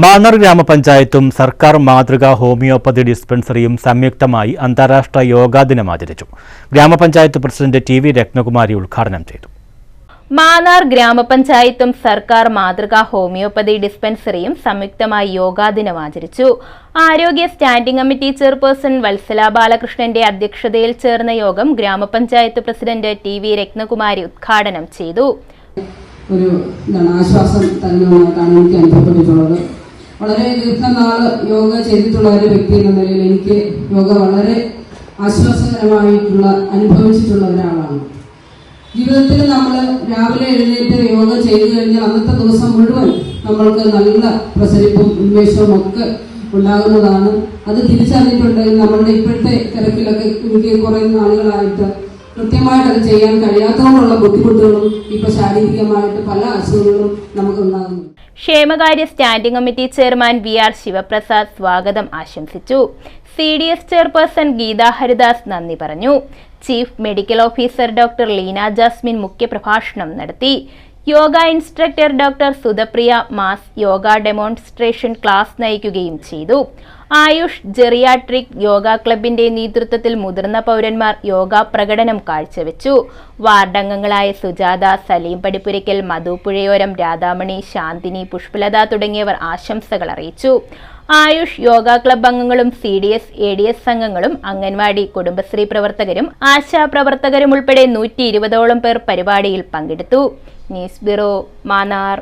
മാന്നർ ഗ്രാമപഞ്ചായത്തും സർക്കാർ മാതൃകാ ഹോമിയോപ്പതി ഡിസ്പെൻസറിയും സംയുക്തമായി അന്താരാഷ്ട്ര യോഗാ ദിനം ആചരിച്ചു. ഗ്രാമപഞ്ചായത്ത് പ്രസിഡന്റ് ടി വി രത്നകുമാരി ഉദ്ഘാടനം ചെയ്തു. മാന്നാർ ഗ്രാമപഞ്ചായത്തും സർക്കാർ മാതൃകാ ഹോമിയോപ്പതി ഡിസ്പെൻസറിയും സംയുക്തമായി യോഗാ ദിനം ആചരിച്ചു. ആരോഗ്യ സ്റ്റാൻഡിംഗ് കമ്മിറ്റി ചെയർപേഴ്സൺ വത്സല ബാലകൃഷ്ണന്റെ അധ്യക്ഷതയിൽ ചേർന്ന യോഗം ഗ്രാമപഞ്ചായത്ത് പ്രസിഡന്റ് ടി വി രത്നകുമാരി ഉദ്ഘാടനം ചെയ്തു. ഒരു ആശ്വാസം തരുന്നതായിട്ടാണ് എനിക്ക് അനുഭവപ്പെട്ടിട്ടുള്ളത്. വളരെ ദീർഘനാൾ യോഗ ചെയ്തിട്ടുള്ള ഒരു വ്യക്തി എന്ന നിലയിൽ എനിക്ക് യോഗ വളരെ ആശ്വാസകരമായിട്ടുള്ള അനുഭവിച്ചിട്ടുള്ള ഒരാളാണ്. ജീവിതത്തിൽ നമ്മൾ രാവിലെ എഴുന്നേറ്റ് യോഗ ചെയ്തു കഴിഞ്ഞാൽ അന്നത്തെ ദിവസം മുഴുവൻ നമ്മൾക്ക് നല്ല പ്രസരിപ്പും ഉന്മേഷവും ഒക്കെ ഉണ്ടാകുന്നതാണ്. അത് തിരിച്ചറിഞ്ഞിട്ടുണ്ടെങ്കിൽ നമ്മളുടെ ഇപ്പോഴത്തെ തിരക്കിലൊക്കെ എനിക്ക് കുറേ നാളുകളായിട്ട് കൃത്യമായിട്ട് അത് ചെയ്യാൻ കഴിയാത്തതുകൊണ്ടുള്ള ബുദ്ധിമുട്ടുകളും ഇപ്പൊ ശാരീരികമായിട്ട് പല അസുഖങ്ങളും നമുക്ക് ഉണ്ടാകുന്നു ക്ഷേമകാര്യ standing committee chairman V R Sivaprasad സ്വാഗതം ആശംസിച്ചു. C D S chairperson Geetha Haridas നന്ദി പറഞ്ഞു. Chief medical officer doctor Leena Jasmine മുഖ്യപ്രഭാഷണം നടത്തി. Yoga instructor doctor Sudhapriya mass yoga demonstration class നയിക്കുകയും ചെയ്തു. ആയുഷ് ജെറിയാട്രിക് യോഗ ക്ലബിന്റെ നേതൃത്വത്തിൽ മുതിർന്ന പൗരന്മാർ യോഗ പ്രകടനം കാഴ്ചവെച്ചു. വാർഡംഗങ്ങളായ സുജാത സലീം പടിപ്പുരയ്ക്കൽ മധു പുഴയോരം രാധാമണി ശാന്തിനി പുഷ്പലത തുടങ്ങിയവർ ആശംസകൾ അറിയിച്ചു. ആയുഷ് യോഗ ക്ലബ് അംഗങ്ങളും C D S A D S അംഗങ്ങളും അംഗൻവാടി കുടുംബശ്രീ പ്രവർത്തകരും ആശാ പ്രവർത്തകരും ഉൾപ്പെടെ നൂറ്റി ഇരുപതോളം പേർ പരിപാടിയിൽ പങ്കെടുത്തു. News bureau Mannar.